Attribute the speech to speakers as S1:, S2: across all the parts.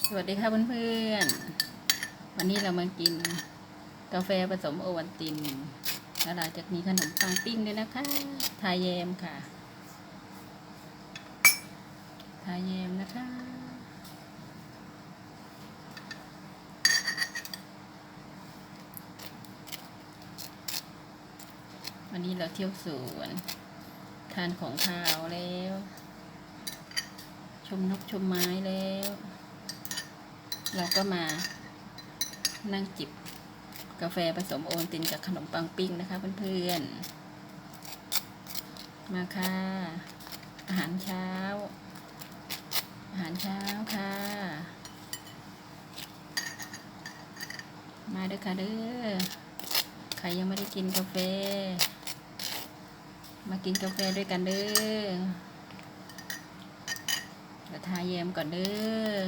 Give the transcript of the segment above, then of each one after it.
S1: สวัสดีค่ะเพื่อนๆ วันนี้เรามากินกาแฟผสมโอวัลติน แล้วเราจะมีขนมปังปิ้งด้วยนะคะ ทาแยมค่ะ ทาแยมนะคะ วันนี้เราเที่ยวสวน ทานของขาวแล้ว ชมนกชมไม้แล้ว เราก็มานั่งจิบกาแฟผสมโอวัลตินกับขนมปังปิ้งนะคะเพื่อนๆ มาค่ะ อาหารเช้า อาหารเช้าค่ะ มาเด้อค่ะเด้อใครยังไม่ได้กินกาแฟ มากินกาแฟด้วยกันเด้อเดี๋ยวทาแยมก่อนเด้อ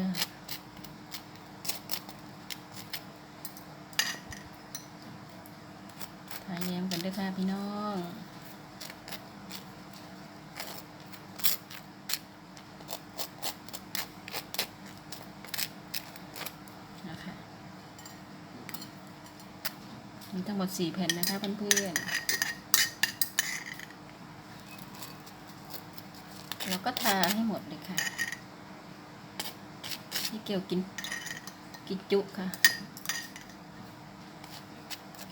S1: ทาแยมกันด้วยค่ะ พี่น้องนะคะมีทั้งหมดสี่แผ่นนะคะเพื่อนๆแล้วก็ทาให้หมดเลยค่ะพี่เกี่ยวกินกินจุค่ะ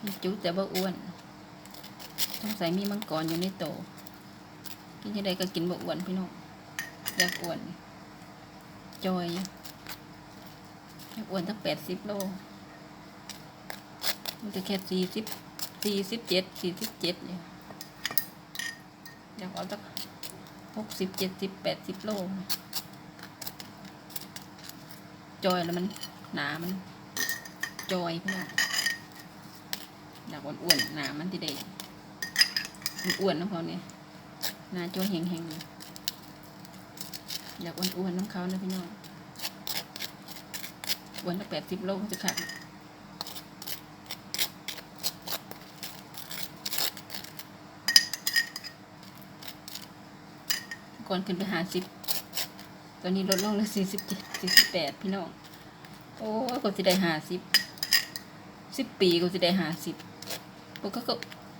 S1: กินจุแต่ว่าอ้วน ต้องใส่มีมังกรอยู่ในโตกินยังไงก็กินบ่อ้วนพี่น้องอยากอ้วนจอยอยากอ้วนตั้งแปดสิบโลมันจะแค่สี่สิบสี่สิบเจ็ดสี่สิบเจ็ดเนี่ยอยากเอาตั้งหกสิบเจ็ดสิบแปดสิบโลจอยแล้วมันหนามันจอยพี่น้องอยากอ้วนๆหนามันที่เด็มัน อ้วนน้ำเขาเนี่ยหนาโจเฮงเฮงอยากอ้วนๆน้ำเขานะพี่น้องอ้วนตั้งแปดสิบโลจะขาดก่อนขึ้นไปหาสิบตอนนี้ลดลงเหลือสี่สิบเจ็ดสี่สิบแปดพี่น้อง โอ้ก็จะได้หาสิบสิบปีก็จะได้หาสิบปกก็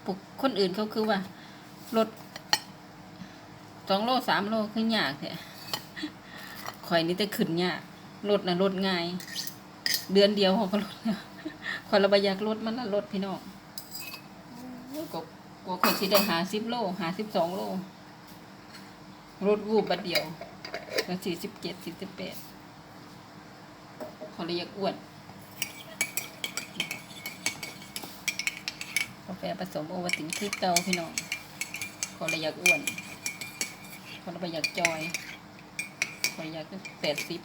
S1: ปกคนอื่นเขาคือว่า ลดสองโลสามโลคือยากแท้ข่อยนี่แต่ขึ้นยากลดนะลดง่าย เดือนเดียวเขาก็ลดข่อยระบายากลดมันละลดพี่น้องโอ้ยก็กข่อยสิได้หาสิบโลหาสิบสองโลลดวูบบัดเดียวก็สี่สิบเจ็ดสี่สิบแปดขอเลยอยากอ้วนกาแฟผสมโอวัลตินคือเตาพี่น้อง คนละอยากอ้วน คนละไปอยากจอยคนอยากแปดสิบ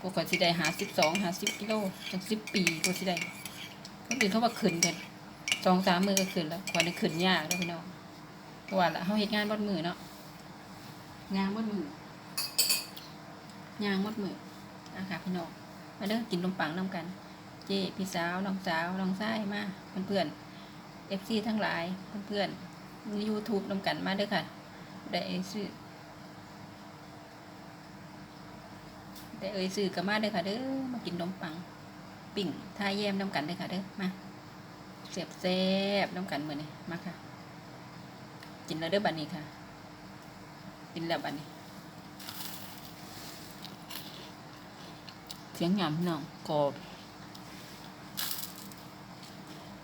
S1: กูขอสิได้หาสิบสองหาสิบกิโลจังสิบปีกูสิได้คนอื่นเขาว่าขึ้นกันสองสามมือก็ขึ้นแล้วขอได้ขึ้นยากแล้วพี่น้องเพราะว่าละเขาเฮ็ดงานบดมือเนาะงานบดมืองานบดมือนะค่ะพี่น้องมาเด้อกินนมปังน้ำกัน เจ้พี่สาวน้องสาวน้องชายมาเพื่อนๆเอฟซีทั้งหลายเพื่อนๆยูทู บนำกันมาด้อค่ะ ได้เอ่ยซื้อได้เอ่ยซื้อกับมาด้อค่ะเด้อ มากินนมปัง ปิ่งท่าแยมนำกันเด้อค่ะเด้อ มาเสียบแซบๆนำกันมือนี่มาค่ะ กินแล้วเด้อบัดนี้ค่ะ กินแล้วบัดนี้ เสียงหยำพี่น้องกรอบ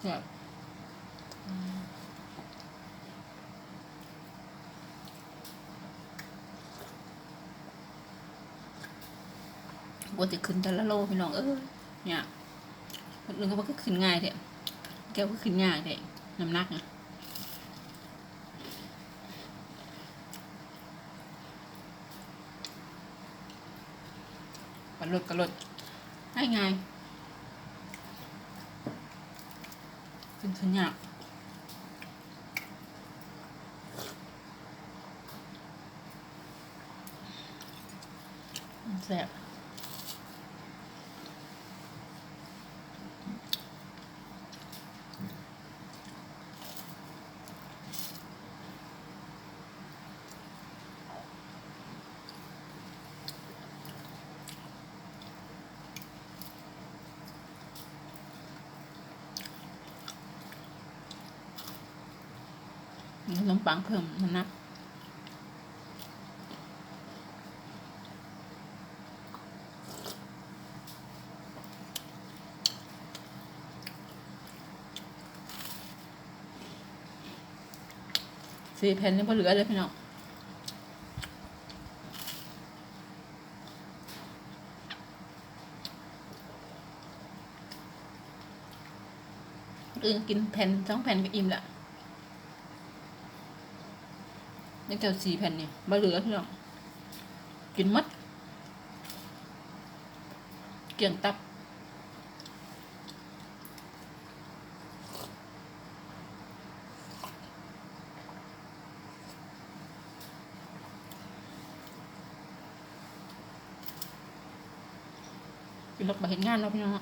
S1: แซบ บนจะขึ้นแต่ละโลพี่น้องเออเนี่ยคนอื่นเขาบอกก็ขึ้นง่ายเถอะแกก็ขึ้นยากเถอะน้ำหนักนะกระลดกระลดให้ไงขึ้นขึ้นยากแซ่บ ขนมปังเพิ่มน้ำหนักสี่แผ่นนี่พอเหลือเลยพี่น้องอื่นกินแผ่นสองแผ่นก็อิ่มละ นี่เจ้าสี่แผ่นนี่บ่เหลือพี่น้องกินมัด เกี่ยงตับ กินรถมาเห็นงานแล้วพี่น้อง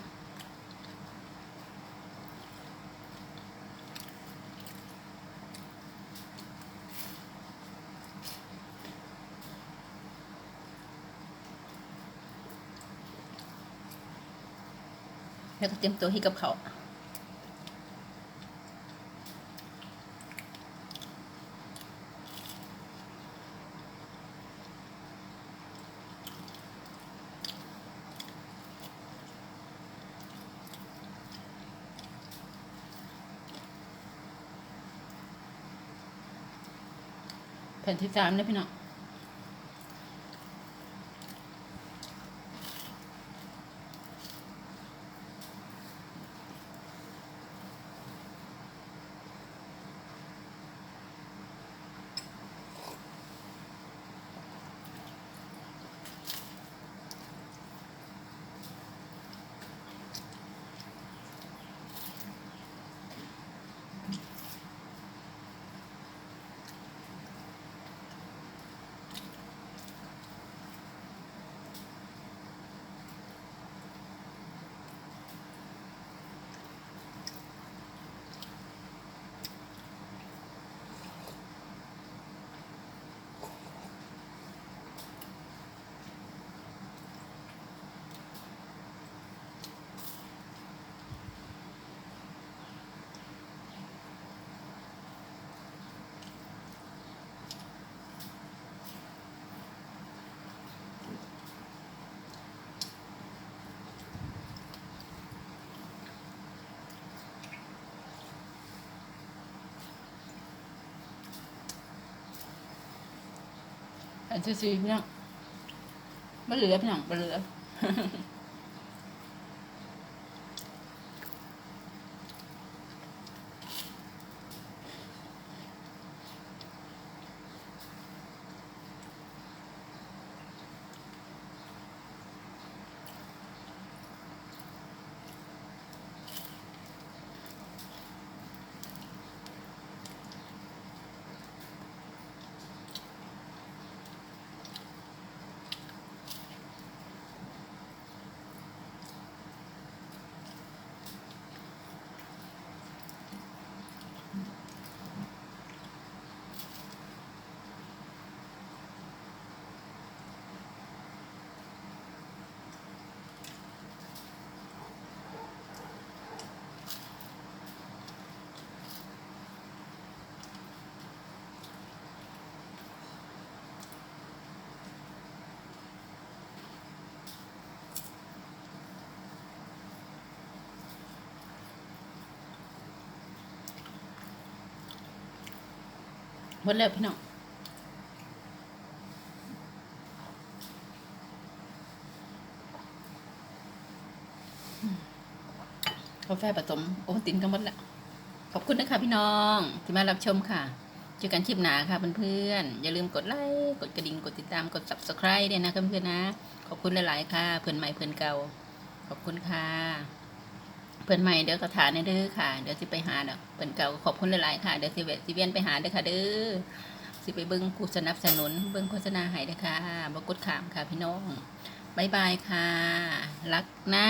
S1: แล้วก็เตรียมตัวให้กับเขาแผ่นที่สามนะพี่น้อง อันที่สี่พี่น้องไม่เหลือพี่น้องไม่เหลือ หมดแล้วพี่น้องกาแฟผสมโอวัลตินก็หมดแล้ว ขอบคุณนะคะพี่น้องที่มารับชมค่ะเจอกันคลิปหนาค่ะเพื่อนๆอย่าลืมกดไลค์กดกระดิ่งกดติดตามกด subscribe ด้วยนะเพื่อนๆนะ ขอบคุณหลายๆค่ะ เพื่อนใหม่เพื่อนเก่า ขอบคุณค่ะ เพื่อนใหม่เดี๋ยวก็ถาในเด้อค่ะ เดี๋ยวสิไปหาเด้อเพื่อนเก่าขอบคุณหลายๆค่ะเดี๋ยวสิเวสิเวียนไปหาเด้อค่ะเด้อสิไปเบิ้งผู้สนับสนุนเบิ้งโฆษณาให้เด้อค่ะบกดขามค่ะพี่น้องบายบายค่ะ รักนะ